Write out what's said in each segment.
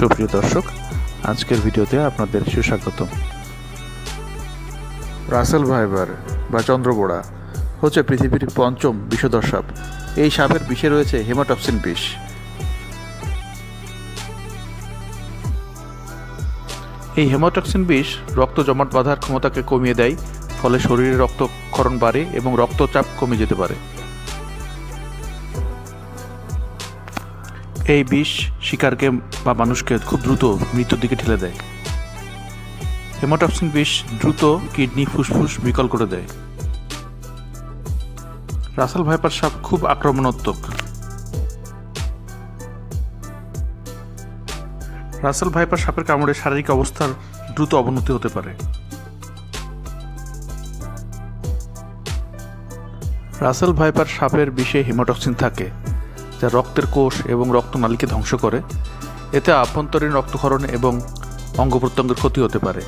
সুপ্রিয় দর্শক, আজকের ভিডিওতে আপনাদের সুস্বাগতম রাসেল ভাইবার বা চন্দ্রবোড়া হচ্ছে পৃথিবীর পঞ্চম বিষধর সাপ এই সাপের বিষে রয়েছে হেমাটপসিন বিষ। এই হেমাটক্সিন বিষ রক্ত জমাট বাঁধার ক্ষমতাকে কমিয়ে দেয়, ফলে শরীরে রক্তক্ষরণ বাড়ে এবং রক্তচাপ কমে যেতে পারে। এই বিষ শিকারকে বা মানুষকে খুব দ্রুত মৃত্যুর দিকে ঠেলে দেয়। হেমাটক্সিন বিষ দ্রুত কিডনি ফুসফুস বিকল করে দেয়। রাসেল ভাইপার সাপ খুব আক্রমণাত্মক। রাসেল ভাইপার সাপের কামড়ে শারীরিক অবস্থার দ্রুত অবনতি হতে পারে। রাসেল ভাইপার সাপের বিষে হিমোটক্সিন থাকে। যা রক্তের কোষ এবং রক্তনালীকে ধ্বংস করে, এতে আভ্যন্তরীণ রক্তক্ষরণ এবং অঙ্গ প্রত্যঙ্গের ক্ষতি হতে পারে।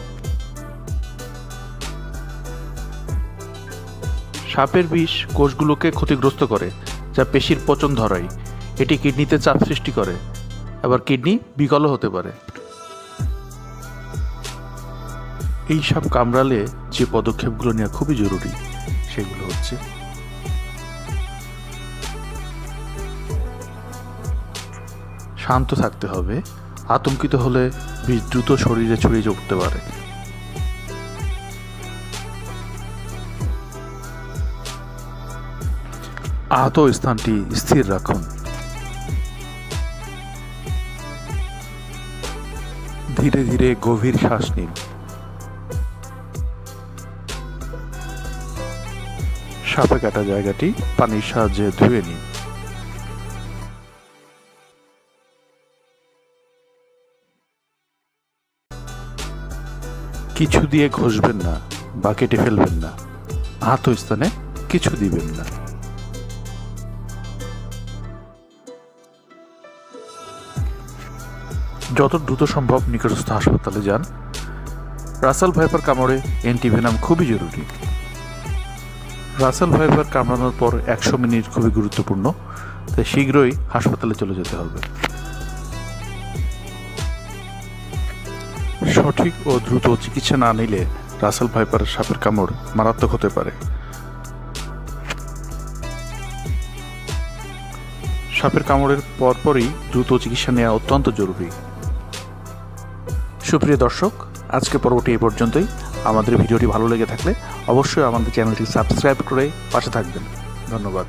সাপের বিষ কোষগুলোকে ক্ষতিগ্রস্ত করে, যা পেশির পচন ধরায়। এটি কিডনিতে চাপ সৃষ্টি করে, আবার কিডনি বিকলও হতে পারে। এই সব কামড়ালে যে পদক্ষেপগুলো নেওয়া খুবই জরুরি, সেগুলো হচ্ছে শান্ত থাকতে হবে। আতঙ্কিত হলে বিষ দ্রুত শরীরে ছড়িয়ে পড়তে পারে। আহত স্থানটি স্থির রাখুন। ধীরে ধীরে গভীর শ্বাস নিন। সাপে কাটা জায়গাটি পানির সাহায্যে ধুয়ে নিন। কিছু দিয়ে ঘষবেন না বা কেটে ফেলবেন না আহত স্থানে কিছু দিবেন না। যত দ্রুত সম্ভব নিকটস্থ হাসপাতালে যান। রাসেল ভাইপার কামড়ে অ্যান্টিভেনাম খুবই জরুরি। রাসেল ভাইপার কামড়ানোর পর একশো মিনিট খুবই গুরুত্বপূর্ণ, তাই শীঘ্রই হাসপাতালে চলে যেতে হবে। সঠিক ও দ্রুত চিকিৎসা না নিলে রাসেল ভাইপার সাপের কামড় মারাত্মক হতে পারে। সাপের কামড়ের পরপরই দ্রুত চিকিৎসা নেওয়া অত্যন্ত জরুরি। সুপ্রিয় দর্শক, আজকে পর্বটি এই পর্যন্তই। আমাদের ভিডিওটি ভালো লেগে থাকলে অবশ্যই আমাদের চ্যানেলটি সাবস্ক্রাইব করে পাশে থাকবেন। ধন্যবাদ।